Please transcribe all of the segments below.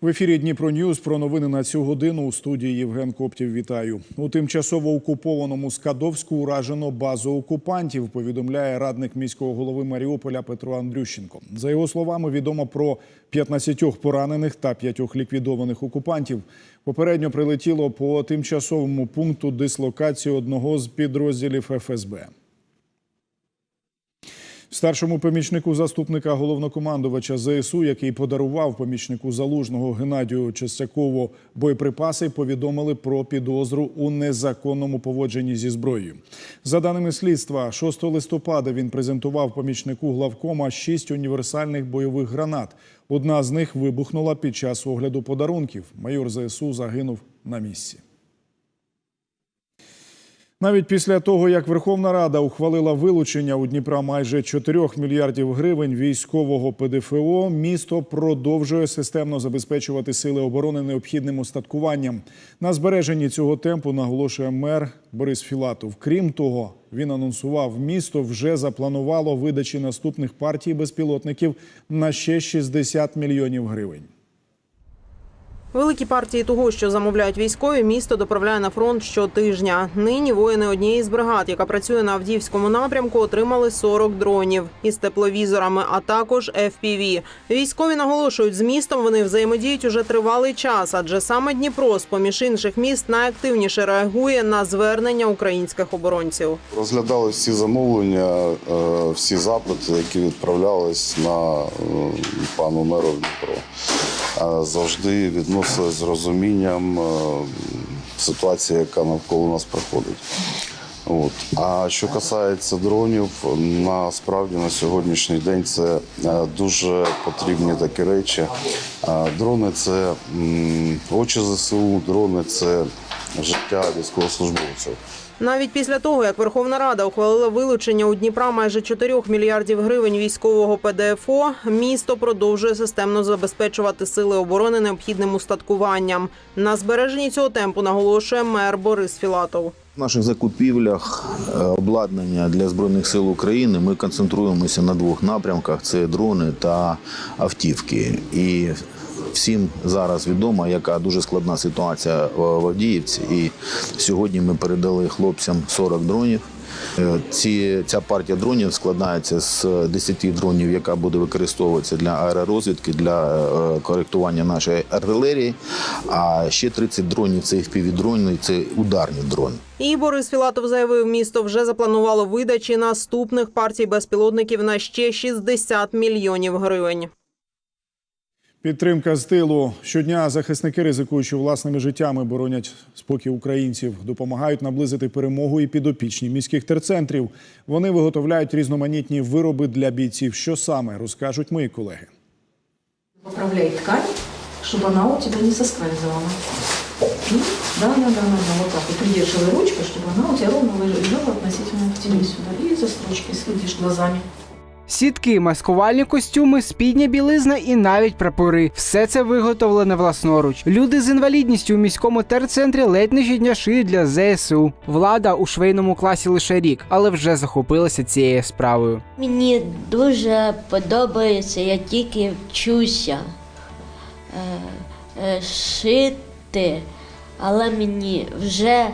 В ефірі Дніпро Ньюз про новини на цю годину у студії Євген Коптів. Вітаю у тимчасово окупованому Скадовську уражено базу окупантів. Повідомляє радник міського голови Маріуполя Петро Андрющенко. За його словами, відомо про 15 поранених та 5 ліквідованих окупантів. Попередньо прилетіло по тимчасовому пункту дислокації одного з підрозділів ФСБ. Старшому помічнику заступника головнокомандувача ЗСУ, який подарував помічнику залужного Геннадію Чистякову боєприпаси, повідомили про підозру у незаконному поводженні зі зброєю. За даними слідства, 6 листопада він презентував помічнику главкома шість універсальних бойових гранат. Одна з них вибухнула під час огляду подарунків. Майор ЗСУ загинув на місці. Навіть після того, як Верховна Рада ухвалила вилучення у Дніпра майже 4 мільярдів гривень військового ПДФО, місто продовжує системно забезпечувати сили оборони необхідним устаткуванням. На збереженні цього темпу наголошує мер Борис Філатов. Крім того, він анонсував, місто вже запланувало видачі наступних партій безпілотників на ще 60 мільйонів гривень. Великі партії того, що замовляють військові, місто доправляє на фронт щотижня. Нині воїни однієї з бригад, яка працює на Авдіївському напрямку, отримали 40 дронів із тепловізорами, а також FPV. Військові наголошують, з містом вони взаємодіють уже тривалий час, адже саме Дніпро, з поміж інших міст, найактивніше реагує на звернення українських оборонців. Розглядали всі замовлення, е, всі запити, які відправлялись на е, пану меру Дніпро. Завжди відносились з розумінням е, ситуації, яка навколо нас проходить. От. А що касається дронів, насправді на сьогоднішній день це е, дуже потрібні такі речі. Дрони це очі ЗСУ, дрони це життя військовослужбовців. Навіть після того, як Верховна Рада ухвалила вилучення у Дніпра майже 4 мільярдів гривень військового ПДФО, місто продовжує системно забезпечувати сили оборони необхідним устаткуванням. На збереженні цього темпу наголошує мер Борис Філатов. В наших закупівлях е, обладнання для збройних сил України ми концентруємося на двох напрямках: це дрони та автівки. І всім зараз відомо, яка дуже складна ситуація в Авдіївці. І сьогодні ми передали хлопцям 40 дронів. Е, Ці, ця партія дронів складається з 10 дронів, яка буде використовуватися для аеророзвідки, для е, коректування нашої артилерії. А ще 30 дронів це FPV-дрони, це ударні дрони. І Борис Філатов заявив, місто вже запланувало видачі наступних партій безпілотників на ще 60 мільйонів гривень. Підтримка з тилу щодня захисники, ризикуючи власними життями, боронять спокій українців, допомагають наблизити перемогу і підопічні міських терцентрів. Вони виготовляють різноманітні вироби для бійців. Що саме розкажуть мої колеги. Поправляй ткань, чтобы она у тебя не соскальзывала. И да, да, да, да, да, вот так вот придерживай ручкой, чтобы она у тебя ровно лежала относительно к тебе сюда. И за строчкой следишь глазами. Сітки, маскувальні костюми, спідня білизна і навіть прапори. Все це виготовлене власноруч. Люди з інвалідністю у міському терцентрі ледь не щодня шиють для ЗСУ. Влада у швейному класі лише рік, але вже захопилася цією справою. Мені дуже подобається, я тільки вчуся е, е, шити, але мені вже е,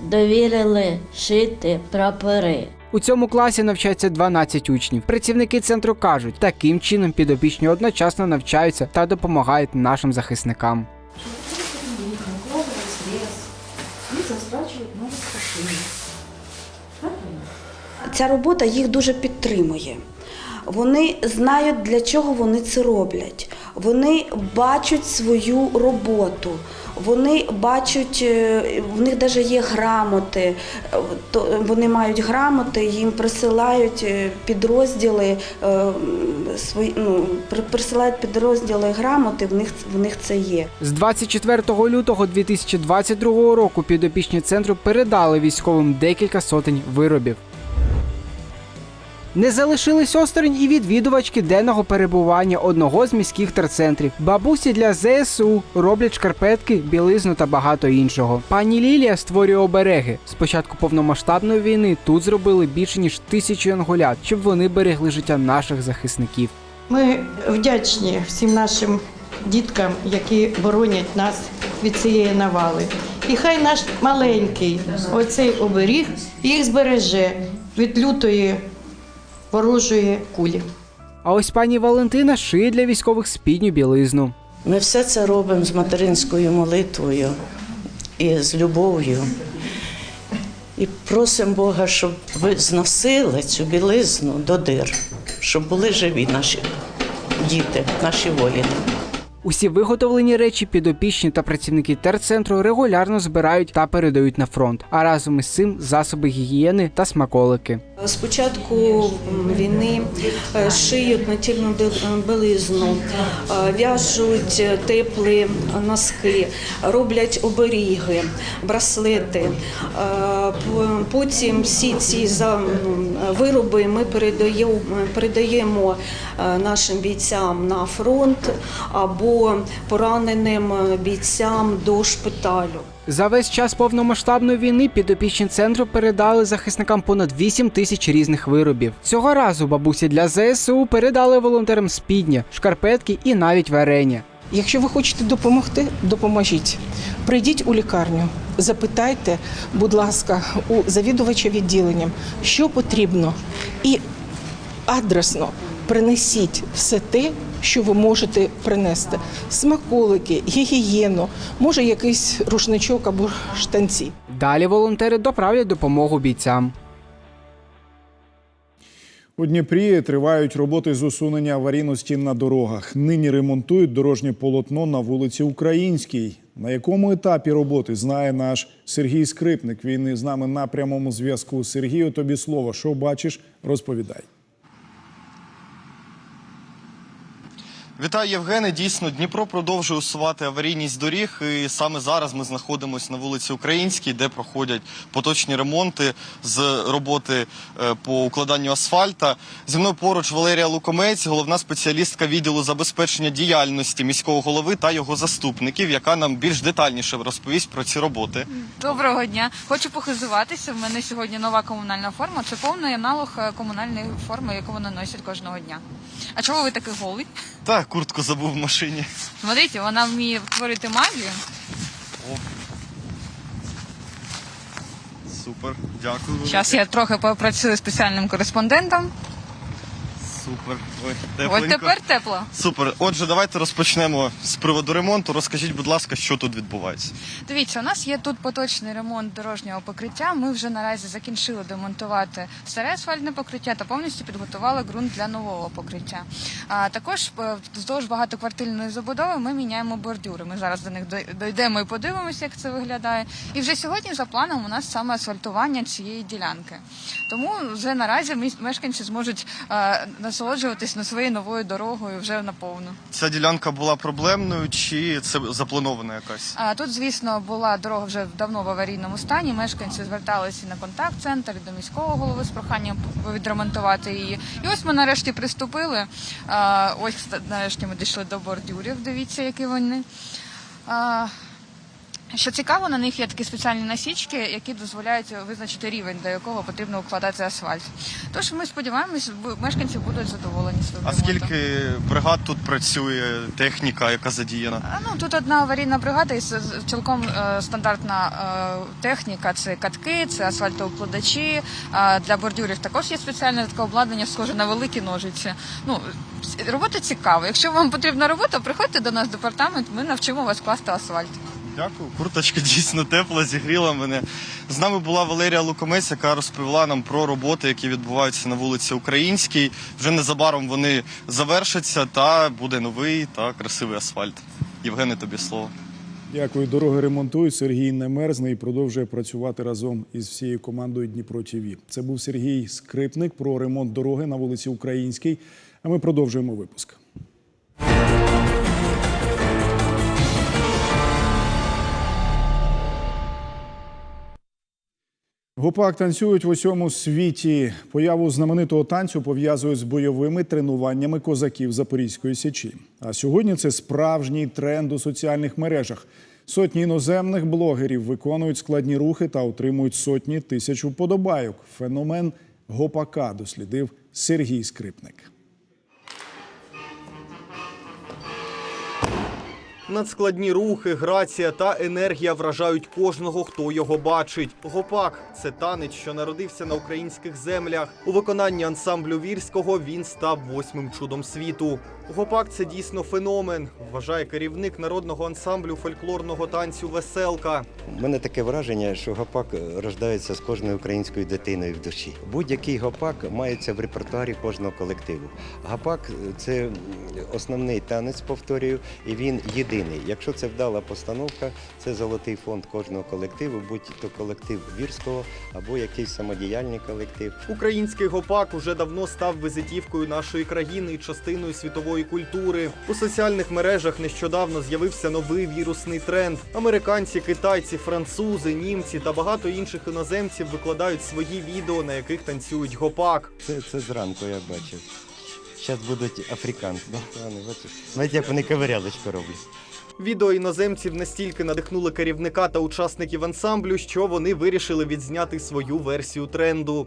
довірили шити прапори. У цьому класі навчається 12 учнів. Працівники центру кажуть, таким чином підопічні одночасно навчаються та допомагають нашим захисникам. Ця робота їх дуже підтримує. Вони знають, для чого вони це роблять. Вони бачать свою роботу. Вони бачать, е, в них навіть є грамоти. Е, Вони мають грамоти, їм присилають е, підрозділи, свої, ну, при- присилають підрозділи грамоти, в них, в них це є. З 24 лютого 2022 року підопічні центру передали військовим декілька сотень виробів. Не залишились осторонь і відвідувачки денного перебування одного з міських терцентрів. Бабусі для ЗСУ роблять шкарпетки, білизну та багато іншого. Пані Лілія створює обереги. З початку повномасштабної війни тут зробили більше ніж тисячу янголят, щоб вони берегли життя наших захисників. Ми вдячні всім нашим діткам, які боронять нас від цієї навали. І хай наш маленький оцей оберіг їх збереже від лютої ворожої кулі. А ось пані Валентина шиє для військових спідню білизну. Ми все це робимо з материнською молитвою і з любов'ю. І просимо Бога, щоб ви зносили цю білизну до дир, щоб були живі наші діти, наші воїни. Усі виготовлені речі підопічні та працівники терцентру регулярно збирають та передають на фронт. А разом із цим засоби гігієни та смаколики. З початку війни е, шиють натільну бі- білизну, е, в'яжуть теплі носки, роблять оберіги, браслети. Е, Потім всі ці вироби ми передаємо, е, нашим бійцям на фронт або пораненим бійцям до шпиталю. За весь час повномасштабної війни підопічні центру передали захисникам понад 8 тисяч різних виробів. Цього разу бабусі для ЗСУ передали волонтерам спідня, шкарпетки і навіть варення. Якщо ви хочете допомогти, допоможіть. Прийдіть у лікарню, запитайте, будь ласка, у завідувача відділенням, що потрібно, і адресно принесіть все те, що ви можете принести: смаколики, гігієну, може якийсь рушничок або штанці. Далі волонтери доправлять допомогу бійцям. У Дніпрі тривають роботи з усунення аварійності на дорогах. Нині ремонтують дорожнє полотно на вулиці Українській. На якому етапі роботи знає наш Сергій Скрипник. Він із нами на прямому зв'язку. Сергію, тобі слово. Що бачиш, розповідай. Вітаю, Євгене. Дійсно, Дніпро продовжує усувати аварійність доріг. І саме зараз ми знаходимося на вулиці Українській, де проходять поточні ремонти з роботи е, по укладанню асфальта. Зі мною поруч Валерія Лукомець, головна спеціалістка відділу забезпечення діяльності міського голови та його заступників, яка нам більш детальніше розповість про ці роботи. Доброго дня. Хочу похизуватися. В мене сьогодні нова комунальна форма. Це повний аналог е, комунальної форми, яку вони носять кожного дня. А чого ви такий голий? Так, куртку забув в машині. Смотрите, вона вміє творити магію. Супер, дякую. Зараз я трохи попрацюю спеціальним кореспондентом. Супер. Ой, тепленько. тепер тепло. Супер. Отже, давайте розпочнемо з приводу ремонту. Розкажіть, будь ласка, що тут відбувається. Дивіться, у нас є тут поточний ремонт дорожнього покриття. Ми вже наразі закінчили демонтувати старе асфальтне покриття та повністю підготували ґрунт для нового покриття. А також е, вздовж багатоквартирної забудови ми міняємо бордюри. Ми зараз до них дійдемо і подивимося, як це виглядає. І вже сьогодні за планом у нас саме асфальтування цієї ділянки. Тому вже наразі мешканці зможуть е, насолоджуватись на своєю новою дорогою вже наповну. Ця ділянка була проблемною чи це запланована якась? А тут, звісно, була дорога вже давно в аварійному стані. Мешканці зверталися на контакт-центр, до міського голови з проханням відремонтувати її. І ось ми нарешті приступили. А, ось нарешті ми дійшли до бордюрів. Дивіться, які вони. А, що цікаво, на них є такі спеціальні насічки, які дозволяють визначити рівень, до якого потрібно укладати асфальт. Тож ми сподіваємось, мешканці будуть задоволені своїм А ремонтом. скільки бригад тут працює, техніка, яка задіяна? А, Ну тут одна аварійна бригада і цілком е, стандартна е, техніка. Це катки, це асфальтоукладачі. А для бордюрів також є спеціальне таке обладнання, схоже на великі ножиці. Ну робота цікава. Якщо вам потрібна робота, приходьте до нас в департамент. Ми навчимо вас класти асфальт. Дякую. Курточка дійсно тепла, зігріла мене. З нами була Валерія Лукомець, яка розповіла нам про роботи, які відбуваються на вулиці Українській. Вже незабаром вони завершаться та буде новий та красивий асфальт. Євгене, тобі слово. Дякую. Дороги ремонтують. Сергій не мерзне і продовжує працювати разом із всією командою Дніпро ТІВІ. Це був Сергій Скрипник про ремонт дороги на вулиці Українській. А ми продовжуємо випуск. Гопак танцюють в усьому світі. Появу знаменитого танцю пов'язують з бойовими тренуваннями козаків Запорізької січі. А сьогодні це справжній тренд у соціальних мережах. Сотні іноземних блогерів виконують складні рухи та отримують сотні тисяч вподобайок. Феномен гопака дослідив Сергій Скрипник. Надскладні рухи, грація та енергія вражають кожного, хто його бачить. Гопак це танець, що народився на українських землях. У виконанні ансамблю вірського він став восьмим чудом світу. Гопак це дійсно феномен, вважає керівник народного ансамблю фольклорного танцю Веселка. У мене таке враження, що гопак рождається з кожною українською дитиною в душі. Будь-який гопак мається в репертуарі кожного колективу. Гопак це основний танець, повторюю, і він єдиний. Якщо це вдала постановка, це золотий фонд кожного колективу, будь то колектив вірського або якийсь самодіяльний колектив. Український гопак уже давно став визитівкою нашої країни і частиною світової культури. У соціальних мережах нещодавно з'явився новий вірусний тренд. Американці, китайці, французи, німці та багато інших іноземців викладають свої відео, на яких танцюють гопак. Це, це зранку я бачив. Зараз будуть африканці. Навіть як вони ковирялочку роблять. Відео іноземців настільки надихнули керівника та учасників ансамблю, що вони вирішили відзняти свою версію тренду.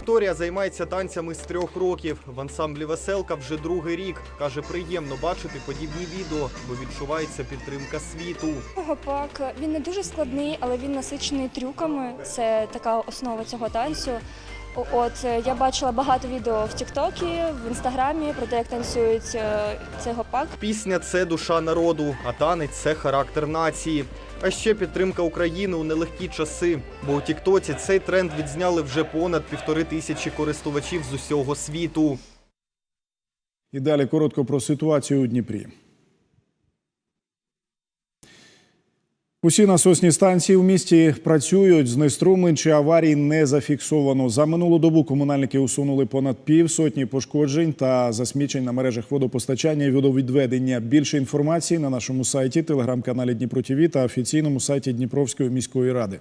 Вікторія займається танцями з трьох років. В ансамблі Веселка вже другий рік. Каже, приємно бачити подібні відео, бо відчувається підтримка світу. Гопак він не дуже складний, але він насичений трюками. Це така основа цього танцю. От е, я бачила багато відео в Тіктокі, в інстаграмі про те, як танцюють е, цей гопак. Пісня це душа народу, а танець це характер нації. А ще підтримка України у нелегкі часи. Бо у Тіктоці цей тренд відзняли вже понад півтори тисячі користувачів з усього світу. І далі коротко про ситуацію у Дніпрі. Усі насосні станції в місті працюють. Знеструмлень чи аварій не зафіксовано. За минулу добу комунальники усунули понад півсотні пошкоджень та засмічень на мережах водопостачання і водовідведення. Більше інформації на нашому сайті, телеграм-каналі Дніпро ТІВІ та офіційному сайті Дніпровської міської ради.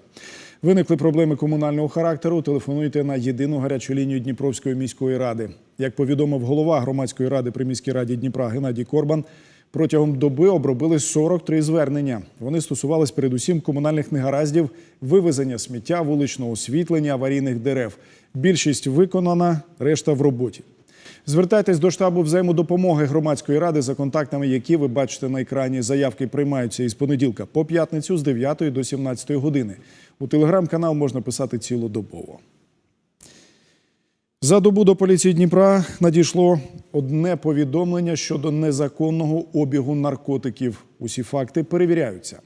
Виникли проблеми комунального характеру. Телефонуйте на єдину гарячу лінію Дніпровської міської ради. Як повідомив голова громадської ради при міській раді Дніпра Геннадій Корбан, протягом доби обробили 43 звернення. Вони стосувались передусім комунальних негараздів, вивезення сміття, вуличного освітлення, аварійних дерев. Більшість виконана, решта в роботі. Звертайтесь до штабу взаємодопомоги громадської ради за контактами, які ви бачите на екрані. Заявки приймаються із понеділка по п'ятницю з 9 до 17 години. У телеграм-канал можна писати цілодобово. За добу до поліції Дніпра надійшло одне повідомлення щодо незаконного обігу наркотиків. Усі факти перевіряються.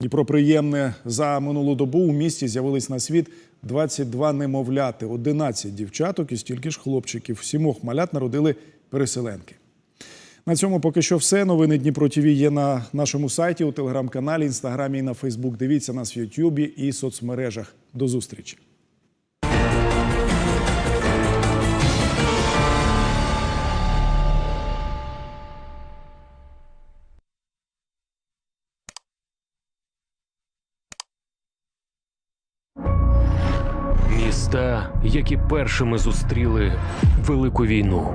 Дніпро приємне за минулу добу у місті з'явились на світ 22 немовляти, 11 дівчаток і стільки ж хлопчиків. Сімох малят народили переселенки. На цьому поки що все. Новини Дніпро ТВ є на нашому сайті, у телеграм-каналі, інстаграмі і на Фейсбук. Дивіться нас в Ютубі і соцмережах. До зустрічі. Міста, які першими зустріли Велику війну,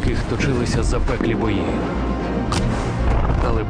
яких точилися запеклі бої. Але